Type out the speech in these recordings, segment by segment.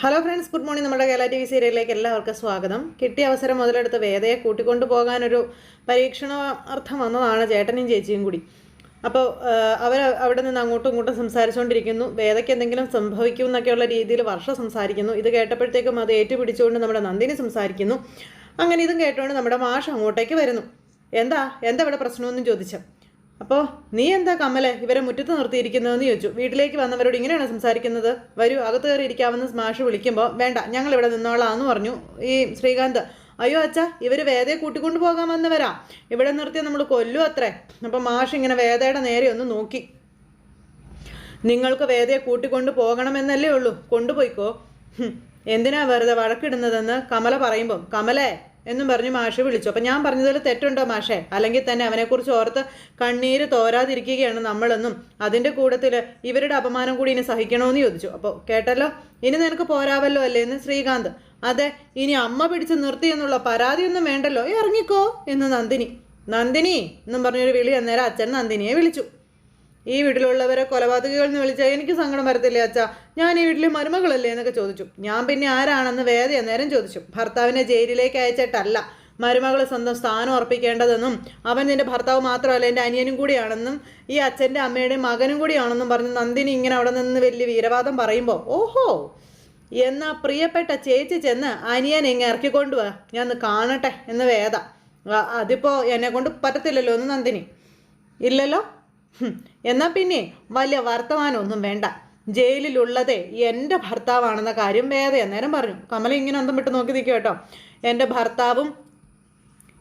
Hello friends good morning നമ്മുടെ Kerala T V സീരിയലിലേക്ക് എല്ലാവർക്കും സ്വാഗതം. കിട്ടിയ അവസരം മുതലെടുത്ത് വേദയെ കൂട്ടിക്കൊണ്ടു പോകാനൊരു പരീക്ഷണാർത്ഥം വന്നതാണ് ചേട്ടനും ചേച്ചിയും കൂടി. അപ്പോൾ അവർ അവിടെ നിന്ന് അങ്ങോട്ടും ഇങ്ങോട്ടും സംസാരിച്ചുകൊണ്ടിരിക്കുന്നു വേദയ്ക്ക് എന്തെങ്കിലും സംഭവിക്കും എന്നൊക്കെയുള്ള രീതിയിൽ വർഷം സംസാരിക്കുന്നു. ഇത് കേട്ടപ്പോഴത്തേക്കും അത് ഏറ്റുപിടിച്ചുകൊണ്ട് നമ്മുടെ നന്ദിനി സംസാരിക്കുന്നു. അങ്ങനെ ഇതും കേട്ടുകൊണ്ട് നമ്മുടെ മാഷ് അങ്ങോട്ടേക്ക് വരുന്നു. എന്താ? എന്താ ഇവിടെ പ്രശ്നമൊന്നും ചോദിച്ചു അപ്പോൾ നീ എന്താ കമ്മലെ ഇവരെ മുറ്റത്ത് നിർത്തിയിരിക്കുന്നതെന്ന് ചോദിച്ചു. വീട്ടിലേക്ക് വന്നവരോട് ഇങ്ങനെയാണ് സംസാരിക്കുന്നത്? വരൂ അകത്ത് കയറി ഇരിക്കാമെന്ന് സ്മാഷ് വിളിക്കുമ്പോൾ വേണ്ട ഞങ്ങൾ ഇവിടെ നിന്നോളാന്ന് പറഞ്ഞു. ഈ ശ്രീകാന്ത് അയ്യോ അച്ഛ ഇവർ വേദയെ കൂട്ടിക്കൊണ്ടു പോകാമെന്ന് വരാം ഇവിടെ നിർത്തിയാൽ നമ്മൾ കൊല്ലും അത്രേ. അപ്പം മാഷ് ഇങ്ങനെ വേദയുടെ നേരെ ഒന്ന് നോക്കി. നിങ്ങൾക്ക് വേദയെ കൂട്ടിക്കൊണ്ടു പോകണമെന്നല്ലേ ഉള്ളൂ. കൊണ്ടുപോയിക്കോ. എന്തിനാ വെറുതെ വഴക്കിടുന്നതെന്ന്? കമല പറയുമ്പം കമലേ എന്നും പറഞ്ഞ് മാഷ് വിളിച്ചു. അപ്പം ഞാൻ പറഞ്ഞതിൽ തെറ്റുണ്ടോ മാഷേ? അല്ലെങ്കിൽ തന്നെ അവനെക്കുറിച്ച് ഓർത്ത് കണ്ണീര് തോരാതിരിക്കുകയാണ് നമ്മളെന്നും അതിന്റെ കൂട്ടത്തിൽ ഇവരുടെ അപമാനം കൂടി ഇനി സഹിക്കണമെന്ന് ചോദിച്ചു. അപ്പോൾ കേട്ടല്ലോ? ഇനി നിനക്ക് പോരാവല്ലോ അല്ലേ എന്ന് ശ്രീകാന്ത്. അതെ ഇനി അമ്മ പിടിച്ച് നിർത്തി എന്നുള്ള പരാതിയൊന്നും വേണ്ടല്ലോ. ഇറങ്ങിക്കോ എന്ന് നന്ദിനി. നന്ദിനി എന്നും പറഞ്ഞൊരു വിളി അന്നേരം അച്ഛൻ നന്ദിനിയെ വിളിച്ചു. ഈ വീട്ടിലുള്ളവരെ കൊലപാതകികൾ എന്ന് വിളിച്ചാൽ എനിക്ക് സങ്കടം വരത്തില്ലേ അച്ഛാ? ഞാൻ ഈ വീട്ടിലെ മരുമകളല്ലേ എന്നൊക്കെ ചോദിച്ചു. ഞാൻ പിന്നെ ആരാണെന്ന് വേദ നേരം ചോദിച്ചു. ഭർത്താവിനെ ജയിലിലേക്ക് അയച്ചിട്ടല്ല. മരുമകൾ സ്വന്തം സ്ഥാനം ഉറപ്പിക്കേണ്ടതെന്നും അവൻ നിന്റെ ഭർത്താവ് മാത്രമല്ല എന്റെ അനിയനും കൂടിയാണെന്നും ഈ അച്ഛന്റെ അമ്മയുടെയും മകനും കൂടിയാണെന്നും പറഞ്ഞ് നന്ദിനി ഇങ്ങനെ അവിടെ നിന്ന് വലിയ വീരവാദം പറയുമ്പോൾ ഓഹോ! എന്നാ പ്രിയപ്പെട്ട ചേച്ചി ചെന്ന് അനിയൻ ഇങ്ങ് ഇറക്കിക്കൊണ്ടുവാ ഞാൻ കാണട്ടെ എന്ന് വേദ. അതിപ്പോൾ അതിപ്പോ എന്നെ കൊണ്ട് പറ്റത്തില്ലല്ലോ ഒന്ന് നന്ദിനി. ഇല്ലല്ലോ? ഹും, എന്നാ പിന്നെ വലിയ വർത്തമാനമൊന്നും വേണ്ട. ജയിലിലുള്ളതേ എന്റെ ഭർത്താവാണെന്ന കാര്യം വേദ അന്നേരം പറഞ്ഞു. കമല ഇങ്ങനെ അന്തം വിട്ട് നോക്കി നിൽക്കുക കേട്ടോ. എന്റെ ഭർത്താവും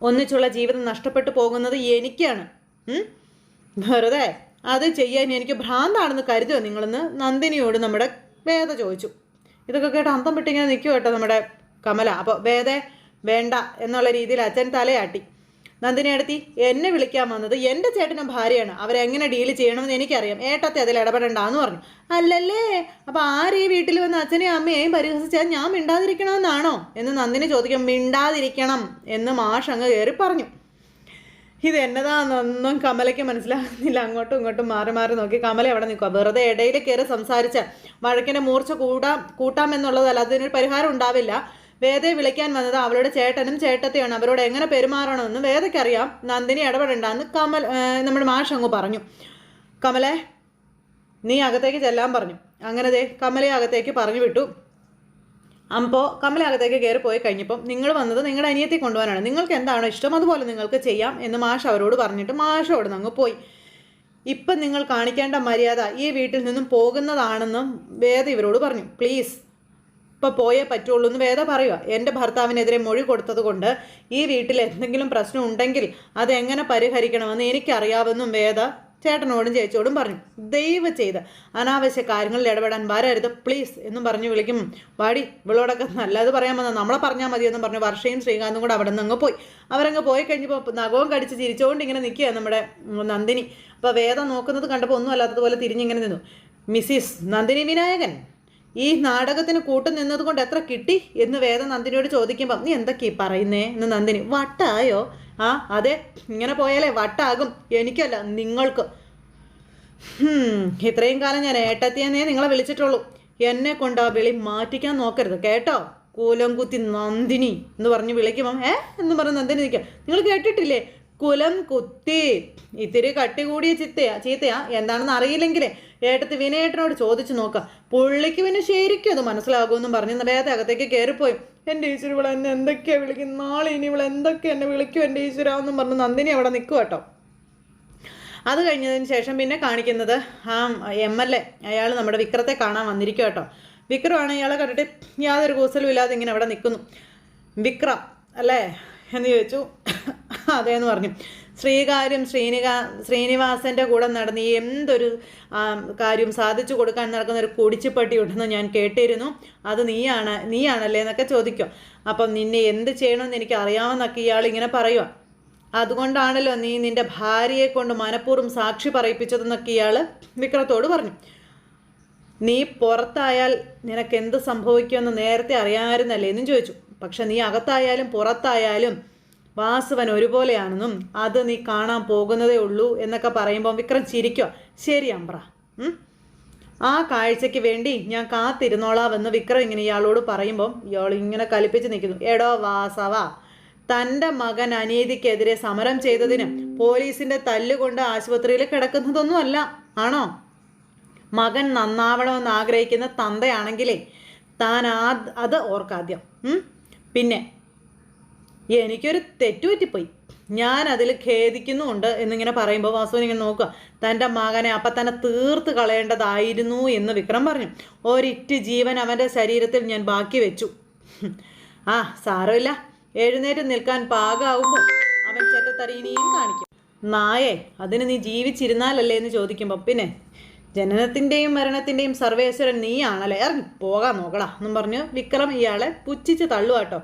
ഒന്നിച്ചുള്ള ജീവിതം നഷ്ടപ്പെട്ടു പോകുന്നത് എനിക്കാണ്? വെറുതെ അത് ചെയ്യാൻ എനിക്ക് ഭ്രാന്താണെന്ന് കരുതുമോ നിങ്ങളെന്ന് നന്ദിനിയോട് നമ്മുടെ വേദ ചോദിച്ചു. ഇതൊക്കെ കേട്ട് അന്തം വിട്ടിങ്ങനെ നിൽക്കുക കേട്ടോ നമ്മുടെ കമല. അപ്പോൾ വേദ വേണ്ട എന്നുള്ള രീതിയിൽ അച്ഛൻ തലയാട്ടി. നന്ദിനി അടുത്തി എന്നെ വിളിക്കാൻ വന്നത് എന്റെ ചേട്ടനും ഭാര്യയാണ്. അവരെങ്ങനെ ഡീൽ ചെയ്യണമെന്ന് എനിക്കറിയാം. ഏട്ടത്തെ അതിൽ ഇടപെടണ്ടെന്ന് പറഞ്ഞു. അല്ലല്ലേ? അപ്പോൾ ആര് ഈ വീട്ടിൽ വന്ന് അച്ഛനെയും അമ്മയെയും പരിഹസിച്ചാൽ ഞാൻ മിണ്ടാതിരിക്കണമെന്നാണോ? എന്ന് നന്ദിനി ചോദിക്കും. മിണ്ടാതിരിക്കണം എന്ന് മാഷ് അങ്ങ് കയറി പറഞ്ഞു. ഇത് എന്നതാണെന്നൊന്നും കമലയ്ക്ക് മനസ്സിലാകുന്നില്ല. അങ്ങോട്ടും ഇങ്ങോട്ടും മാറി മാറി നോക്കി. കമല എവിടെ നിൽക്കുക വെറുതെ ഇടയിൽ കയറി സംസാരിച്ച് വഴക്കിന്റെ മൂർച്ച കൂടാം കൂട്ടാമെന്നുള്ളതല്ല. അതിനൊരു പരിഹാരം ഉണ്ടാവില്ല. വേദയെ വിളിക്കാൻ വന്നത് അവളുടെ ചേട്ടനും ചേട്ടത്തെയാണ്. അവരോട് എങ്ങനെ പെരുമാറണമെന്ന് വേദയ്ക്കറിയാം. നന്ദിനി ഇടപെടണ്ടെന്ന് കമൽ നമ്മുടെ മാഷ് അങ്ങ് പറഞ്ഞു. കമലേ നീ അകത്തേക്ക് ചെല്ലാൻ പറഞ്ഞു. അങ്ങനെ ദേ കമലെ അകത്തേക്ക് പറഞ്ഞു വിട്ടു. അപ്പോൾ കമല അകത്തേക്ക് കയറി പോയി കഴിഞ്ഞപ്പം നിങ്ങൾ വന്നത് നിങ്ങളുടെ അനിയത്തെ കൊണ്ടുപോകാനാണ്. നിങ്ങൾക്ക് എന്താണോ ഇഷ്ടം അതുപോലെ നിങ്ങൾക്ക് ചെയ്യാം എന്ന് മാഷ് അവരോട് പറഞ്ഞിട്ട് മാഷ് അവിടെ നിന്ന് പോയി. ഇപ്പം നിങ്ങൾ കാണിക്കേണ്ട മര്യാദ ഈ വീട്ടിൽ നിന്നും പോകുന്നതാണെന്നും വേദ ഇവരോട് പറഞ്ഞു. പ്ലീസ് ഇപ്പോൾ പോയേ പറ്റുള്ളൂ എന്ന് വേദ പറയുക എന്റെ ഭർത്താവിനെതിരെ മൊഴി കൊടുത്തത് കൊണ്ട് ഈ വീട്ടിൽ എന്തെങ്കിലും പ്രശ്നം ഉണ്ടെങ്കിൽ അത് എങ്ങനെ പരിഹരിക്കണമെന്ന് എനിക്കറിയാമെന്നും വേദ ചേട്ടനോടും ചേച്ചിയോടും പറഞ്ഞു. ദയവ് ചെയ്ത് അനാവശ്യ കാര്യങ്ങളിൽ ഇടപെടാൻ വരരുത്. പ്ലീസ് എന്നും പറഞ്ഞു വിളിക്കും. വാടി ഇവളോടൊക്കെ നല്ലത് പറയാൻ വന്നാൽ നമ്മളെ പറഞ്ഞാൽ മതി എന്നും പറഞ്ഞു വർഷയും ശ്രീകാന്തും കൂടെ അവിടെ നിന്ന് അങ്ങ് പോയി. അവരങ്ങ് പോയി കഴിഞ്ഞപ്പോൾ നഖവും കടിച്ച് ചിരിച്ചുകൊണ്ട് ഇങ്ങനെ നിൽക്കുക നമ്മുടെ നന്ദിനി. അപ്പോൾ വേദം നോക്കുന്നത് കണ്ടപ്പോൾ ഒന്നും അല്ലാത്തതുപോലെ തിരിഞ്ഞിങ്ങനെ നിന്നു. മിസ്സിസ് നന്ദിനി വിനായകൻ. ഈ നാടകത്തിന് കൂട്ടു നിന്നത് കൊണ്ട് എത്ര കിട്ടി? എന്ന് വേദ നന്ദിനിയോട് ചോദിക്കുമ്പോൾ നീ എന്തൊക്കെ ഈ പറയുന്നേ? എന്ന് നന്ദിനി വട്ടായോ? ആ അതെ ഇങ്ങനെ പോയാലേ വട്ടാകും. എനിക്കല്ല നിങ്ങൾക്ക്. ഇത്രയും കാലം ഞാൻ ഏട്ടത്തിയെന്നേ നിങ്ങളെ വിളിച്ചിട്ടുള്ളൂ. എന്നെ കൊണ്ട് ആ വിളി മാറ്റിക്കാൻ നോക്കരുത് കേട്ടോ? കുലം കുത്തി നന്ദിനി എന്ന് പറഞ്ഞ് വിളിക്കുമ്പം ഏ? എന്ന് പറഞ്ഞ് നന്ദിനി നിൽക്കുക. നിങ്ങൾ കേട്ടിട്ടില്ലേ? കുലം കുത്തി. ഇത്തിരി കട്ടി കൂടിയ ചിത്തയാ ചീത്തയാ. എന്താണെന്ന് അറിയില്ലെങ്കിലേ ഏട്ടത്തി വിനയേട്ടനോട് ചോദിച്ചു നോക്കാം. പുള്ളിക്ക് പിന്നെ ശരിക്കും അത് മനസ്സിലാകുമെന്നും പറഞ്ഞ് വേദ അകത്തേക്ക് കയറിപ്പോയി. എന്റെ ഈശ്വര ഇവിടെ എന്നെ എന്തൊക്കെയാ വിളിക്കുന്നത്? നാളെ ഇനി ഇവിടെ എന്തൊക്കെ എന്നെ വിളിക്കും എന്റെ ഈശ്വര? എന്നും പറഞ്ഞ് നന്ദിനി അവിടെ നിൽക്കും കേട്ടോ. അത് കഴിഞ്ഞതിന് ശേഷം പിന്നെ കാണിക്കുന്നത് ആ എം എൽ എ അയാൾ നമ്മുടെ വിക്രത്തെ കാണാൻ വന്നിരിക്കും കേട്ടോ. വിക്രമാണ് ഇയാളെ കണ്ടിട്ട് യാതൊരു കൂസലും ഇല്ലാതെ ഇങ്ങനെ അവിടെ നിൽക്കുന്നു. വിക്രം അല്ലേ? എന്ന് ചോദിച്ചു. അതേന്ന് പറഞ്ഞു. ശ്രീകാര്യം ശ്രീനിക ശ്രീനിവാസന്റെ കൂടെ നടന്ന് എന്തൊരു കാര്യം സാധിച്ചു കൊടുക്കാൻ നടക്കുന്ന ഒരു കുടിച്ചുപട്ടി ഉണ്ടെന്ന് ഞാൻ കേട്ടിരുന്നു. അത് നീയാണ് നീയാണല്ലേ എന്നൊക്കെ ചോദിക്കും. അപ്പം നിന്നെ എന്ത് ചെയ്യണമെന്ന് എനിക്ക് അറിയാമെന്നൊക്കെ ഇയാൾ ഇങ്ങനെ പറയുക അതുകൊണ്ടാണല്ലോ നീ നിന്റെ ഭാര്യയെ കൊണ്ട് മനഃപൂർവം സാക്ഷി പറയിപ്പിച്ചതെന്നൊക്കെ ഇയാൾ വിക്രത്തോട് പറഞ്ഞു. നീ പുറത്തായാൽ നിനക്ക് എന്ത് സംഭവിക്കുമെന്ന് നേരത്തെ അറിയാമായിരുന്നല്ലേ എന്നും ചോദിച്ചു. പക്ഷെ നീ അകത്തായാലും പുറത്തായാലും വാസുവൻ ഒരുപോലെയാണെന്നും അത് നീ കാണാൻ പോകുന്നതേ ഉള്ളൂ എന്നൊക്കെ പറയുമ്പോൾ വിക്രം ചിരിക്കുക ശരി അമ്പ്ര. ആ കാഴ്ചയ്ക്ക് വേണ്ടി ഞാൻ കാത്തിരുന്നോളാമെന്ന് വിക്രം ഇങ്ങനെ ഇയാളോട് പറയുമ്പോൾ ഇയാൾ ഇങ്ങനെ കലിപ്പിച്ച് നിൽക്കുന്നു. എടോ വാസവ തന്റെ മകൻ അനീതിക്കെതിരെ സമരം ചെയ്തതിന് പോലീസിന്റെ തല്ലുകൊണ്ട് ആശുപത്രിയിൽ കിടക്കുന്നതൊന്നുമല്ല ആണോ? മകൻ നന്നാവണമെന്ന് ആഗ്രഹിക്കുന്ന തന്തയാണെങ്കിലേ താൻ ആ അത് ഓർക്കാദ്യം? പിന്നെ എനിക്കൊരു തെറ്റുപറ്റിപ്പോയി ഞാൻ അതിൽ ഖേദിക്കുന്നുമുണ്ട് എന്നിങ്ങനെ പറയുമ്പോൾ വാസുവിൻ ഇങ്ങനെ നോക്കുക. തന്റെ മകനെ അപ്പം തന്നെ തീർത്ത് കളയേണ്ടതായിരുന്നു എന്ന് വിക്രം പറഞ്ഞു. ഒരിറ്റ് ജീവൻ അവന്റെ ശരീരത്തിൽ ഞാൻ ബാക്കി വെച്ചു. ആ സാരമില്ല. എഴുന്നേറ്റ് നിൽക്കാൻ പാകാവുമ്പോൾ അവൻ ചെറ്റത്തറീനിയും കാണിക്കും. നായേ അതിന് നീ ജീവിച്ചിരുന്നാലല്ലേ എന്ന് ചോദിക്കുമ്പോൾ പിന്നെ ജനനത്തിന്റെയും മരണത്തിന്റെയും സർവേശ്വരൻ നീയാണല്ലേ? ഇറങ്ങി പോകാൻ നോക്കടാ എന്നും പറഞ്ഞു വിക്രം ഇയാളെ പുച്ഛിച്ച് തള്ളുവാട്ടോ.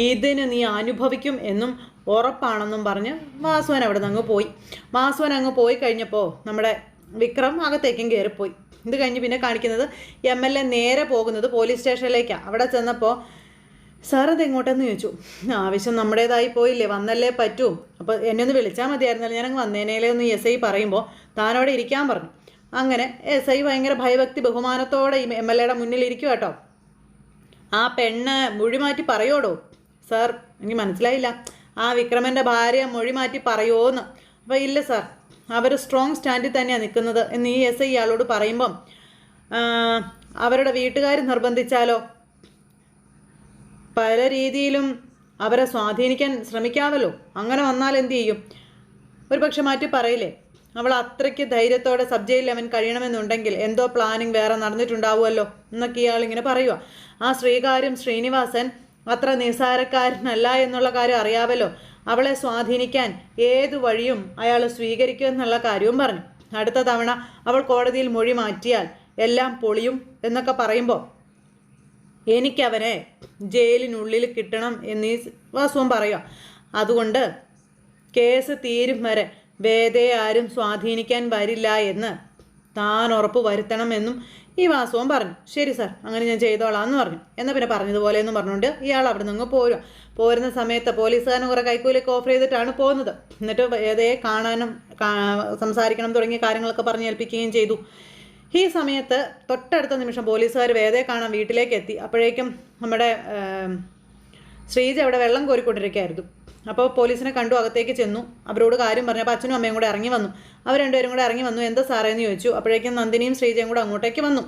ഇതിന് നീ അനുഭവിക്കും എന്നും ഉറപ്പാണെന്നും പറഞ്ഞ് വാസുവൻ അവിടെ നിന്ന് അങ്ങ് പോയി. വാസുവൻ അങ്ങ് പോയി കഴിഞ്ഞപ്പോൾ നമ്മുടെ വിക്രം അകത്തേക്കും കയറിപ്പോയി ഇത് കഴിഞ്ഞ് പിന്നെ കാണിക്കുന്നത് എം എൽ എ നേരെ പോകുന്നത് പോലീസ് സ്റ്റേഷനിലേക്കാണ് അവിടെ ചെന്നപ്പോൾ സാർ അത് എങ്ങോട്ടെന്ന് ചോദിച്ചു. ആവശ്യം നമ്മുടേതായി പോയില്ലേ വന്നല്ലേ പറ്റൂ. അപ്പോൾ എന്നെ ഒന്ന് വിളിച്ചാൽ മതിയായിരുന്നല്ലോ ഞാനങ്ങ് വന്നേനേലേ ഒന്ന് എസ് ഐ പറയുമ്പോൾ താനവിടെ ഇരിക്കാൻ പറഞ്ഞു. അങ്ങനെ എസ് ഐ ഭയങ്കര ഭയഭക്തി ബഹുമാനത്തോടെ ഈ എം എൽ എയുടെ മുന്നിൽ ഇരിക്കുക കേട്ടോ ആ പെണ്ണ് മൊഴി മാറ്റി പറയോടോ? സാർ എനിക്ക് മനസ്സിലായില്ല. ആ വിക്രമന്റെ ഭാര്യ മൊഴി മാറ്റി പറയുമോയെന്ന് അപ്പോൾ ഇല്ല സാർ അവർ സ്ട്രോങ് സ്റ്റാൻഡിൽ തന്നെയാണ് നിൽക്കുന്നത് എന്ന് ഈ എസ് ഐ ഇയാളോട് പറയുമ്പം അവരുടെ വീട്ടുകാർ നിർബന്ധിച്ചാലോ? പല രീതിയിലും അവരെ സ്വാധീനിക്കാൻ ശ്രമിക്കാമല്ലോ അങ്ങനെ വന്നാൽ എന്തു ചെയ്യും? ഒരു പക്ഷെ മാറ്റി പറയില്ലേ? അവൾ അത്രയ്ക്ക് ധൈര്യത്തോടെ സബ് ജയിലിൽ അവൻ കഴിയണമെന്നുണ്ടെങ്കിൽ എന്തോ പ്ലാനിങ് വേറെ നടന്നിട്ടുണ്ടാവുമല്ലോ എന്നൊക്കെ ഇയാൾ ഇങ്ങനെ പറയുക ആ ശ്രീകാര്യം ശ്രീനിവാസൻ അത്ര നിസാരക്കാരനല്ല എന്നുള്ള കാര്യം അറിയാമല്ലോ അവളെ സ്വാധീനിക്കാൻ ഏതു വഴിയും അയാൾ സ്വീകരിക്കും എന്നുള്ള കാര്യവും പറഞ്ഞു. അടുത്ത തവണ അവൾ കോടതിയിൽ മൊഴി മാറ്റിയാൽ എല്ലാം പൊളിയും എന്നൊക്കെ പറയുമ്പോൾ എനിക്കവനെ ജയിലിനുള്ളിൽ കിട്ടണം എന്നീ വാസവും പറയുക. അതുകൊണ്ട് കേസ് തീരും വരെ വേദയെ ആരും സ്വാധീനിക്കാൻ വരില്ല എന്ന് താൻ ഉറപ്പ് വരുത്തണമെന്നും ഈ വാസുവൻ പറഞ്ഞു ശരി സാർ അങ്ങനെ ഞാൻ ചെയ്തോളാം എന്ന് പറഞ്ഞു. എന്നാൽ പിന്നെ പറഞ്ഞതുപോലെ എന്ന് പറഞ്ഞുകൊണ്ട് ഇയാൾ അവിടെ നിന്ന് പോരുക പോരുന്ന സമയത്ത് പോലീസുകാരൻ കുറേ കൈക്കൂലിയൊക്കെ ഓഫർ ചെയ്തിട്ടാണ് പോകുന്നത്. എന്നിട്ട് ഏതേ കാണാനും സംസാരിക്കണം തുടങ്ങിയ കാര്യങ്ങളൊക്കെ പറഞ്ഞ് ഏൽപ്പിക്കുകയും ചെയ്തു. ഈ സമയത്ത് തൊട്ടടുത്ത നിമിഷം പോലീസുകാർ വേദയെ കാണാൻ വീട്ടിലേക്ക് എത്തി. അപ്പോഴേക്കും നമ്മുടെ ശ്രീജ അവിടെ വെള്ളം കോരിക്കൊണ്ടിരിക്കുകയായിരുന്നു. അപ്പോൾ പോലീസിനെ കണ്ടു അകത്തേക്ക് ചെന്നു. അവരോട് കാര്യം പറഞ്ഞു. അപ്പോൾ അച്ഛനും അമ്മയും കൂടെ ഇറങ്ങി വന്നു. അവർ രണ്ടുപേരും കൂടെ ഇറങ്ങി വന്നു. എന്താ സാറേ എന്ന് ചോദിച്ചു. അപ്പോഴേക്കും നന്ദിനിയും ശ്രീജയും കൂടെ അങ്ങോട്ടേക്ക് വന്നു.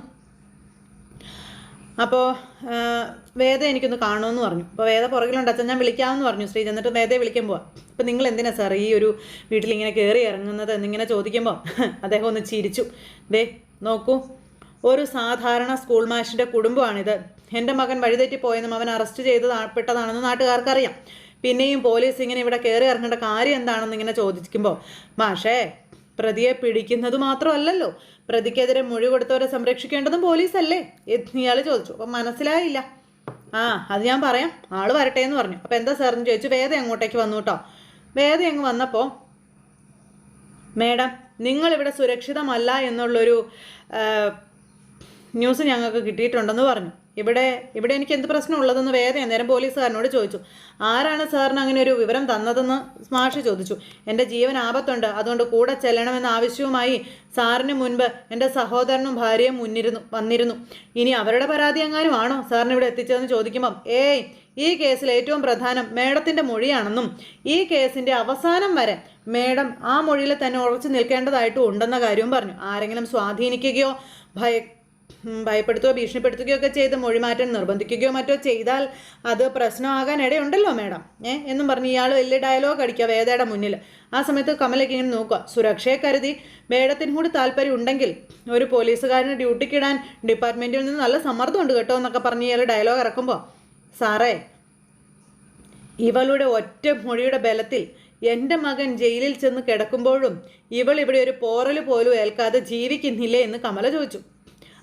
അപ്പോൾ വേദ എനിക്കൊന്ന് കാണുമെന്ന് പറഞ്ഞു. അപ്പോൾ വേദ പുറകിലുണ്ട്. അച്ഛൻ ഞാൻ വിളിക്കാമെന്ന് പറഞ്ഞു ശ്രീജ. എന്നിട്ട് വേദയെ വിളിക്കാൻ പോവാം. അപ്പോൾ നിങ്ങൾ എന്തിനാണ് സാർ ഈ ഒരു വീട്ടിൽ ഇങ്ങനെ കയറി ഇറങ്ങുന്നത് എന്നിങ്ങനെ ചോദിക്കുമ്പോൾ അദ്ദേഹം ഒന്ന് ചിരിച്ചു. ദേ നോക്കൂ. ഒരു സാധാരണ സ്കൂൾ മാഷിന്റെ കുടുംബമാണിത്. എന്റെ മകൻ വഴിതെറ്റി പോയെന്നും അവൻ അറസ്റ്റ് ചെയ്ത് പെട്ടതാണെന്ന് നാട്ടുകാർക്കറിയാം. പിന്നെയും പോലീസ് ഇങ്ങനെ ഇവിടെ കയറി ഇറങ്ങേണ്ട കാര്യം എന്താണെന്ന് ഇങ്ങനെ ചോദിക്കുമ്പോൾ മാഷേ പ്രതിയെ പിടിക്കുന്നത് മാത്രമല്ലല്ലോ. പ്രതിക്കെതിരെ മൊഴി കൊടുത്തവരെ സംരക്ഷിക്കേണ്ടതും പോലീസല്ലേ? ഇയാൾ ചോദിച്ചു. അപ്പം മനസ്സിലായില്ല. ആ അത് ഞാൻ പറയാം. ആൾ വരട്ടെ എന്ന് പറഞ്ഞു. അപ്പം എന്താ സാറെന്ന് ചോദിച്ചു. വേദ അങ്ങോട്ടേക്ക് വന്നു കേട്ടോ. വേദ അങ്ങ് വന്നപ്പോൾ മേഡം നിങ്ങളിവിടെ സുരക്ഷിതമല്ല എന്നുള്ളൊരു ന്യൂസ് ഞങ്ങൾക്ക് കിട്ടിയിട്ടുണ്ടെന്ന് പറഞ്ഞു. ഇവിടെ ഇവിടെ എനിക്ക് എന്ത് പ്രശ്നമുള്ളതെന്ന് വേറെ നേരം പോലീസുകാരനോട് ചോദിച്ചു. ആരാണ് സാറിന് അങ്ങനെ ഒരു വിവരം തന്നതെന്ന് സ്മാഷ് ചോദിച്ചു. എന്റെ ജീവൻ ആപത്തുണ്ട്. അതുകൊണ്ട് കൂടെ ചെല്ലണമെന്ന ആവശ്യവുമായി സാറിന് മുൻപ് എന്റെ സഹോദരനും ഭാര്യയും മുന്നിരുന്നു വന്നിരുന്നു. ഇനി അവരുടെ പരാതി എങ്ങാനും ആണോ സാറിന് ഇവിടെ എത്തിച്ചതെന്ന് ചോദിക്കുമ്പം ഏയ് ഈ കേസിൽ ഏറ്റവും പ്രധാനം മേഡത്തിന്റെ മൊഴിയാണെന്നും ഈ കേസിന്റെ അവസാനം വരെ മേഡം ആ മൊഴിയിൽ തന്നെ ഉറച്ചു നിൽക്കേണ്ടതായിട്ടും ഉണ്ടെന്ന കാര്യവും പറഞ്ഞു. ആരെങ്കിലും സ്വാധീനിക്കുകയോ ഭയ ഭയപ്പെടുത്തുകയോ ഭീഷണിപ്പെടുത്തുകയോ ഒക്കെ ചെയ്ത് മൊഴിമാറ്റം നിർബന്ധിക്കുകയോ മറ്റോ ചെയ്താൽ അത് പ്രശ്നമാകാൻ ഇടയുണ്ടല്ലോ മേഡം. ഏ എന്നും പറഞ്ഞ് ഇയാൾ വലിയ ഡയലോഗ് അടിക്കുക വേദയുടെ മുന്നിൽ. ആ സമയത്ത് കമലയ്ക്ക് ഇങ്ങനെ നോക്കുക. സുരക്ഷയെ കരുതി മേഡത്തിന് കൂടി താല്പര്യം ഉണ്ടെങ്കിൽ ഒരു പോലീസുകാരനെ ഡ്യൂട്ടിക്കിടാൻ ഡിപ്പാർട്ട്മെന്റിൽ നിന്ന് നല്ല സമ്മർദ്ദമുണ്ട് കേട്ടോ എന്നൊക്കെ പറഞ്ഞ് ഇയാൾ ഡയലോഗ് ഇറക്കുമ്പോൾ സാറേ ഇവളുടെ ഒറ്റ മൊഴിയുടെ ബലത്തിൽ എന്റെ മകൻ ജയിലിൽ ചെന്ന് കിടക്കുമ്പോഴും ഇവൾ ഇവിടെ ഒരു പോറൽ പോലും ഏൽക്കാതെ ജീവിക്കുന്നില്ലേ? എന്ന് കമല ചോദിച്ചു.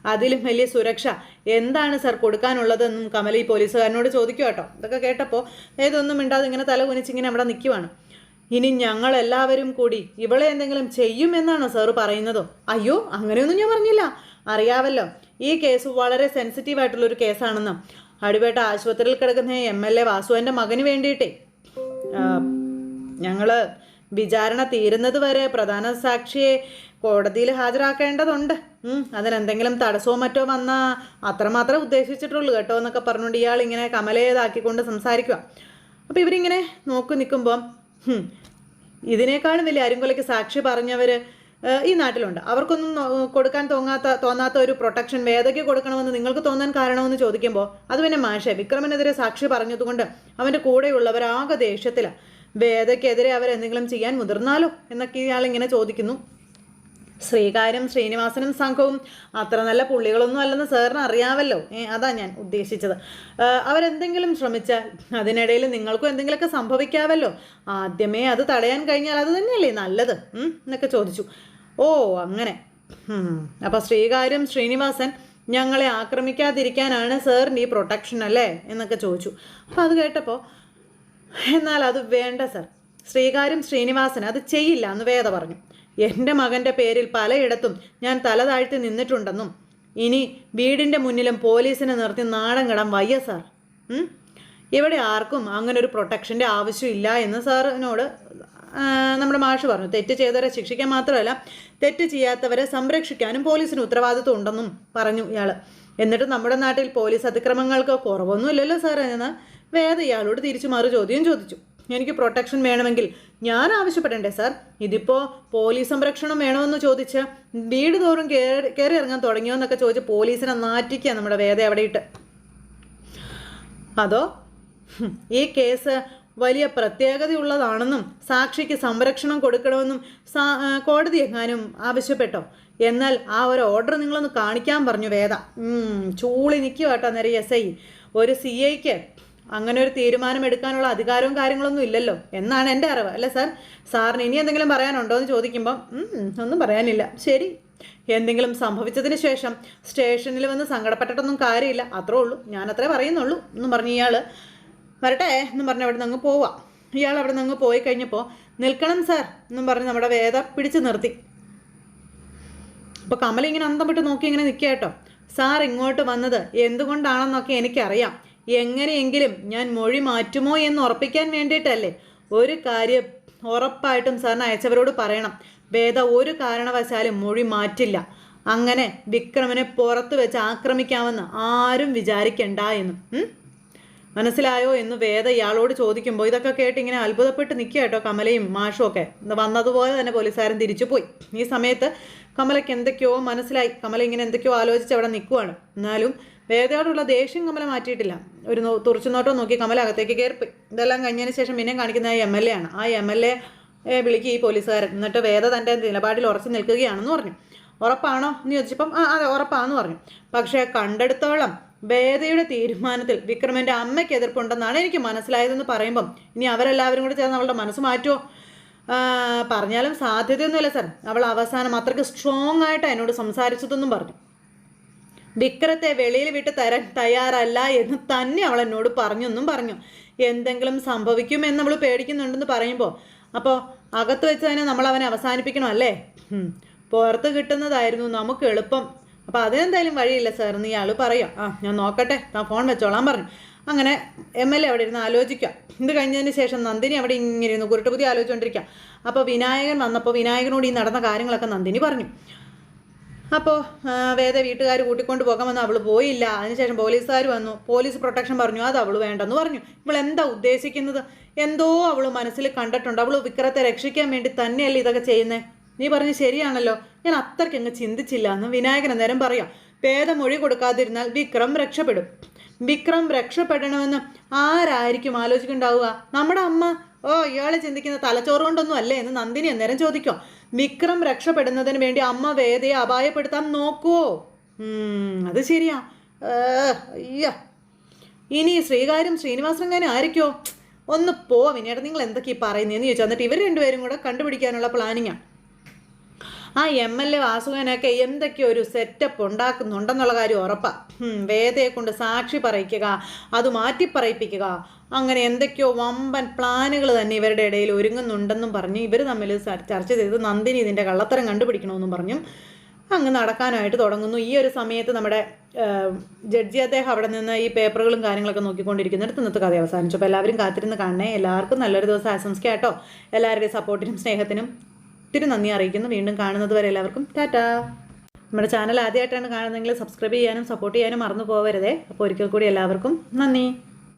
അതിലും വലിയ സുരക്ഷ എന്താണ് സർ കൊടുക്കാനുള്ളതെന്നും കമല ഈ പോലീസുകാരനോട് ചോദിക്കുക കേട്ടോ. ഇതൊക്കെ കേട്ടപ്പോൾ ഏതൊന്നും മിണ്ടാതെ ഇങ്ങനെ തല കുനിച്ചിങ്ങനെ അവിടെ നിൽക്കുവാണ് ഇനി ഞങ്ങൾ എല്ലാവരും കൂടി ഇവളെ എന്തെങ്കിലും ചെയ്യുമെന്നാണോ സാറ് പറയുന്നതോ? അയ്യോ അങ്ങനെയൊന്നും ഞാൻ പറഞ്ഞില്ല. അറിയാവല്ലോ ഈ കേസ് വളരെ സെൻസിറ്റീവ് ആയിട്ടുള്ളൊരു കേസാണെന്നും. അടിപേട്ട ആശുപത്രിയിൽ കിടക്കുന്ന എം എൽ എ വാസുവിന്റെ മകന് വേണ്ടിയിട്ടേ. ഞങ്ങൾ വിചാരണ തീരുന്നതുവരെ പ്രധാന സാക്ഷിയെ കോടതിയിൽ ഹാജരാക്കേണ്ടതുണ്ട്. അതിനെന്തെങ്കിലും തടസ്സമോ മറ്റോ വന്നാൽ അത്രമാത്രം ഉദ്ദേശിച്ചിട്ടുള്ളൂ കേട്ടോ എന്നൊക്കെ പറഞ്ഞുകൊണ്ട് ഇയാൾ ഇങ്ങനെ കമലയേതാക്കിക്കൊണ്ട് സംസാരിക്കുക അപ്പോൾ ഇവരിങ്ങനെ നോക്കി നിൽക്കുമ്പം ഇതിനേക്കാളും വലിയ അരിങ്കൊലയ്ക്ക് സാക്ഷി പറഞ്ഞവർ ഈ നാട്ടിലുണ്ട്. അവർക്കൊന്നും കൊടുക്കാൻ തോന്നാത്ത തോന്നാത്ത ഒരു പ്രൊട്ടക്ഷൻ വേദയ്ക്ക് കൊടുക്കണമെന്ന് നിങ്ങൾക്ക് തോന്നാൻ കാരണമെന്ന് ചോദിക്കുമ്പോൾ അത് പിന്നെ മാഷെ വിക്രമനെതിരെ സാക്ഷി പറഞ്ഞതുകൊണ്ട് അവന്റെ കൂടെയുള്ളവരാകെ ദേഷ്യത്തിലാണ് വേദയ്ക്കെതിരെ അവരെന്തെങ്കിലും ചെയ്യാൻ മുതിർന്നാലോ? എന്നൊക്കെ ഇയാൾ ഇങ്ങനെ ചോദിക്കുന്നു. ശ്രീകാര്യം ശ്രീനിവാസനും സംഘവും അത്ര നല്ല പുള്ളികളൊന്നും അല്ലെന്ന് സാറിന് അറിയാമല്ലോ ഏ അതാ ഞാൻ ഉദ്ദേശിച്ചത്. അവരെന്തെങ്കിലും ശ്രമിച്ചാൽ അതിനിടയിൽ നിങ്ങൾക്കും എന്തെങ്കിലുമൊക്കെ സംഭവിക്കാമല്ലോ ആദ്യമേ അത് തടയാൻ കഴിഞ്ഞാൽ അത് തന്നെയല്ലേ നല്ലത്? എന്നൊക്കെ ചോദിച്ചു. ഓ അങ്ങനെ. അപ്പോൾ ശ്രീകാര്യം ശ്രീനിവാസൻ ഞങ്ങളെ ആക്രമിക്കാതിരിക്കാനാണ് സാറിന്റെ ഈ പ്രൊട്ടക്ഷൻ അല്ലേ? എന്നൊക്കെ ചോദിച്ചു. അപ്പോൾ അത് കേട്ടപ്പോൾ എന്നാൽ അത് വേണ്ട സർ. ശ്രീകാര്യം ശ്രീനിവാസൻ അത് ചെയ്യില്ല എന്ന് വേദ പറഞ്ഞു. എന്റെ മകന്റെ പേരിൽ പലയിടത്തും ഞാൻ തല താഴ്ത്തി നിന്നിട്ടുണ്ടെന്നും ഇനി വീടിന്റെ മുന്നിലും പോലീസിനെ നിർത്തി നാടൻ വയ്യ സാർ. ഇവിടെ ആർക്കും അങ്ങനെ ഒരു പ്രൊട്ടക്ഷന്റെ ആവശ്യമില്ല എന്ന് സാറിനോട് നമ്മുടെ മാഷ് പറഞ്ഞു. തെറ്റ് ചെയ്തവരെ ശിക്ഷിക്കാൻ മാത്രമല്ല തെറ്റ് ചെയ്യാത്തവരെ സംരക്ഷിക്കാനും പോലീസിന് ഉത്തരവാദിത്വം ഉണ്ടെന്നും പറഞ്ഞു ഇയാൾ എന്നിട്ട് നമ്മുടെ നാട്ടിൽ പോലീസ് അതിക്രമങ്ങൾക്ക് കുറവൊന്നുമില്ലല്ലോ സാർ എന്ന്? വേദ ഇയാളോട് തിരിച്ചു മറു ചോദ്യം ചോദിച്ചു. എനിക്ക് പ്രൊട്ടക്ഷൻ വേണമെങ്കിൽ ഞാൻ ആവശ്യപ്പെടണ്ടേ സാർ ഇതിപ്പോൾ പോലീസ് സംരക്ഷണം വേണമെന്ന് ചോദിച്ച് വീട് തോറും കയറി കയറി ഇറങ്ങാൻ തുടങ്ങിയോ എന്നൊക്കെ ചോദിച്ച് പോലീസിനെ നാറ്റിക്കുക നമ്മുടെ വേദ അവിടെ ഇട്ട്. അതോ? ഈ കേസ് വലിയ പ്രത്യേകതയുള്ളതാണെന്നും സാക്ഷിക്ക് സംരക്ഷണം കൊടുക്കണമെന്നും കോടതി എങ്ങാനും ആവശ്യപ്പെട്ടോ? എന്നാൽ ആ ഒരു ഓർഡർ നിങ്ങളൊന്ന് കാണിക്കാൻ പറഞ്ഞു വേദ. ചൂളി നിൽക്കുക കേട്ടോ എസ് ഐ ഒരു സി ഐക്ക് അങ്ങനെ ഒരു തീരുമാനം എടുക്കാനുള്ള അധികാരവും കാര്യങ്ങളൊന്നും ഇല്ലല്ലോ. എന്നാണ് എന്റെ അറിവ്. അല്ലേ സാർ? സാറിന് ഇനി എന്തെങ്കിലും പറയാനുണ്ടോ എന്ന് ചോദിക്കുമ്പം ഒന്നും പറയാനില്ല. ശരി. എന്തെങ്കിലും സംഭവിച്ചതിന് ശേഷം സ്റ്റേഷനിൽ വന്ന് സങ്കടപ്പെട്ടിട്ടൊന്നും കാര്യമില്ല. അത്രേ ഉള്ളൂ. ഞാനത്രേ പറയുന്നുള്ളൂ എന്ന് പറഞ്ഞ് ഇയാൾ വരട്ടെ എന്ന് പറഞ്ഞ് അവിടെ നിന്ന് അങ്ങ് പോവാം. ഇയാൾ അവിടെ നിന്ന് അങ്ങ് പോയി കഴിഞ്ഞപ്പോൾ നിൽക്കണം സാർ എന്നും പറഞ്ഞ് നമ്മുടെ വേദ പിടിച്ചു നിർത്തി. അപ്പോൾ കമല ഇങ്ങനെ അന്തം വിട്ട് നോക്കി ഇങ്ങനെ നിൽക്കുക കേട്ടോ. സാർ ഇങ്ങോട്ട് വന്നത് എന്തുകൊണ്ടാണെന്നൊക്കെ എനിക്കറിയാം. എങ്ങനെയെങ്കിലും ഞാൻ മൊഴി മാറ്റുമോ എന്ന് ഉറപ്പിക്കാൻ വേണ്ടിയിട്ടല്ലേ? ഒരു കാര്യം ഉറപ്പായിട്ടും സാറിന് അയച്ചവരോട് പറയണം. വേദ ഒരു കാരണവശാലും മൊഴി മാറ്റില്ല. അങ്ങനെ വിക്രമനെ പുറത്തു വെച്ച് ആക്രമിക്കാമെന്ന് ആരും വിചാരിക്കണ്ട എന്നും. മനസ്സിലായോ എന്ന് വേദ ഇയാളോട് ചോദിക്കുമ്പോൾ ഇതൊക്കെ കേട്ട് ഇങ്ങനെ അത്ഭുതപ്പെട്ട് നിൽക്കുക കേട്ടോ കമലയും മാഷും ഒക്കെ. വന്നതുപോലെ തന്നെ പോലീസുകാരൻ തിരിച്ചു പോയി. ഈ സമയത്ത് കമലയ്ക്ക് എന്തൊക്കെയോ മനസ്സിലായി. കമല ഇങ്ങനെ എന്തൊക്കെയോ ആലോചിച്ച് അവിടെ നിൽക്കുവാണ് എന്നാലും വേദയോടുള്ള ദേഷ്യം കമല മാറ്റിയിട്ടില്ല. ഒരു തുറച്ചുനോട്ടം നോക്കി കമല അകത്തേക്ക് കയറിപ്പോയി ഇതെല്ലാം കഴിഞ്ഞതിന് ശേഷം പിന്നെ കാണിക്കുന്ന എം എൽ എ ആണ്. ആ എം എൽ എ വിളിക്കുക ഈ പോലീസുകാരൻ. എന്നിട്ട് വേദ തന്റെ നിലപാടിൽ ഉറച്ചു നിൽക്കുകയാണെന്ന് പറഞ്ഞു. ഉറപ്പാണോ? എന്ന് ചോദിച്ചപ്പം ആ അതെ ഉറപ്പാണെന്ന് പറഞ്ഞു. പക്ഷേ കണ്ടെടുത്തോളം വേദയുടെ തീരുമാനത്തിൽ വിക്രമന്റെ അമ്മയ്ക്ക് എതിർപ്പുണ്ടെന്നാണ് എനിക്ക് മനസ്സിലായതെന്ന് പറയുമ്പം ഇനി അവരെല്ലാവരും കൂടി ചേർന്ന് അവളുടെ മനസ്സ് മാറ്റുമോ പറഞ്ഞാലും സാധ്യതയൊന്നുമില്ല സാർ. അവൾ അവസാനം അത്രയ്ക്ക് സ്ട്രോങ് ആയിട്ട് എന്നോട് സംസാരിച്ചതെന്നും പറഞ്ഞു. വിക്രത്തെ വെളിയിൽ വിട്ട് തരാൻ തയ്യാറല്ല എന്ന് തന്നെ അവൾ എന്നോട് പറഞ്ഞൊന്നും പറഞ്ഞു. എന്തെങ്കിലും സംഭവിക്കുമെന്ന് അവൾ പേടിക്കുന്നുണ്ടെന്ന് പറയുമ്പോൾ അപ്പോൾ അകത്ത് വെച്ച് തന്നെ നമ്മൾ അവനെ അവസാനിപ്പിക്കണം അല്ലേ. പുറത്ത് കിട്ടുന്നതായിരുന്നു നമുക്ക് എളുപ്പം. അപ്പോൾ അതിനെന്തായാലും വഴിയില്ല സാർ എന്ന് ഇയാൾ പറയാം. ആ ഞാൻ നോക്കട്ടെ. താൻ ഫോൺ വെച്ചോളാം പറഞ്ഞു. അങ്ങനെ എം എൽ എ അവിടെ ഇരുന്ന് ആലോചിക്കാം ഇത് കഴിഞ്ഞതിന് ശേഷം നന്ദിനി അവിടെ ഇങ്ങനെ ഇരുന്ന് കുരുട്ടുപുതി ആലോചിച്ചുകൊണ്ടിരിക്കുക അപ്പോൾ വിനായകൻ വന്നപ്പോൾ വിനായകനോട് ഈ നടന്ന കാര്യങ്ങളൊക്കെ നന്ദിനി പറഞ്ഞു. അപ്പോൾ വേദ വീട്ടുകാർ കൂട്ടിക്കൊണ്ട് പോകാമെന്ന് അവൾ പോയില്ല. അതിനുശേഷം പോലീസുകാർ വന്നു. പോലീസ് പ്രൊട്ടക്ഷൻ പറഞ്ഞു അത് അവൾ വേണ്ടെന്ന് പറഞ്ഞു. ഇവൾ എന്താ ഉദ്ദേശിക്കുന്നത്? എന്തോ അവൾ മനസ്സിൽ കണ്ടിട്ടുണ്ട്. അവൾ വിക്രത്തെ രക്ഷിക്കാൻ വേണ്ടി തന്നെയല്ലേ ഇതൊക്കെ ചെയ്യുന്നത് നീ പറഞ്ഞ് ശരിയാണല്ലോ. ഞാൻ അത്രയ്ക്ക് അങ്ങ് ചിന്തിച്ചില്ല. എന്ന് വിനായകൻ അന്നേരം പറയാം വേദ മൊഴി കൊടുക്കാതിരുന്നാൽ വിക്രം രക്ഷപ്പെടും. വിക്രം രക്ഷപ്പെടണമെന്ന് ആരായിരിക്കും ആലോചിക്കുന്നുണ്ടാവുക? നമ്മുടെ അമ്മ? ഓ ഇയാളെ ചിന്തിക്കുന്ന തലച്ചോറ് കൊണ്ടൊന്നും അല്ലേ എന്ന് നന്ദിനി അന്നേരം ചോദിക്കും. വിക്രം രക്ഷപ്പെടുന്നതിന് വേണ്ടി അമ്മ വേദയെ അപായപ്പെടുത്താൻ നോക്കുവോ? അത് ശരിയാ. അയ്യ. ഇനി ശ്രീകാര്യം ശ്രീനിവാസനങ്ങാനും ആയിരിക്കോ ഒന്ന് പോവാം. വിനേട്ട നിങ്ങൾ എന്തൊക്കെയാ പറയുന്നതെന്ന് ചോദിച്ചു എന്നിട്ട് ഇവർ രണ്ടുപേരും കൂടെ കണ്ടുപിടിക്കാനുള്ള പ്ലാനിങ്ങാണ് ആ എം എൽ എ വാസുകനൊക്കെ എന്തൊക്കെയോ ഒരു സെറ്റപ്പ് ഉണ്ടാക്കുന്നുണ്ടെന്നുള്ള കാര്യം ഉറപ്പാണ് വേദയെ കൊണ്ട് സാക്ഷി പറയിക്കുക അത് മാറ്റി പറയിപ്പിക്കുക. അങ്ങനെ എന്തൊക്കെയോ വമ്പൻ പ്ലാനുകൾ തന്നെ ഇവരുടെ ഇടയിൽ ഒരുങ്ങുന്നുണ്ടെന്നും പറഞ്ഞ് ഇവർ തമ്മിൽ ചർച്ച ചെയ്ത് നന്ദിനി ഇതിന്റെ കള്ളത്തരം കണ്ടുപിടിക്കണമെന്നും പറഞ്ഞു അങ്ങ് നടക്കാനായിട്ട് തുടങ്ങുന്നു. ഈ ഒരു സമയത്ത് നമ്മുടെ ജഡ്ജി അദ്ദേഹം അവിടെ നിന്ന് ഈ പേപ്പറുകളും കാര്യങ്ങളൊക്കെ നോക്കിക്കൊണ്ടിരിക്കുന്നിടത്ത് ഇന്നത്തെ കഥ അവസാനിച്ചു. അപ്പോൾ എല്ലാവരും കാത്തിരുന്ന് കാണണേ. എല്ലാവർക്കും നല്ലൊരു ദിവസം ആശംസിക്കാം കേട്ടോ. എല്ലാവരുടെയും സപ്പോർട്ടിനും സ്നേഹത്തിനും. ഒത്തിരി നന്ദി അറിയിക്കുന്നു. വീണ്ടും കാണുന്നത് വരെ എല്ലാവർക്കും ടാറ്റാ. നമ്മുടെ ചാനൽ ആദ്യമായിട്ടാണ് കാണുന്നതെങ്കിൽ സബ്സ്ക്രൈബ് ചെയ്യാനും സപ്പോർട്ട് ചെയ്യാനും മറന്നു പോകരുതേ അപ്പോൾ ഒരിക്കൽ കൂടി എല്ലാവർക്കും നന്ദി.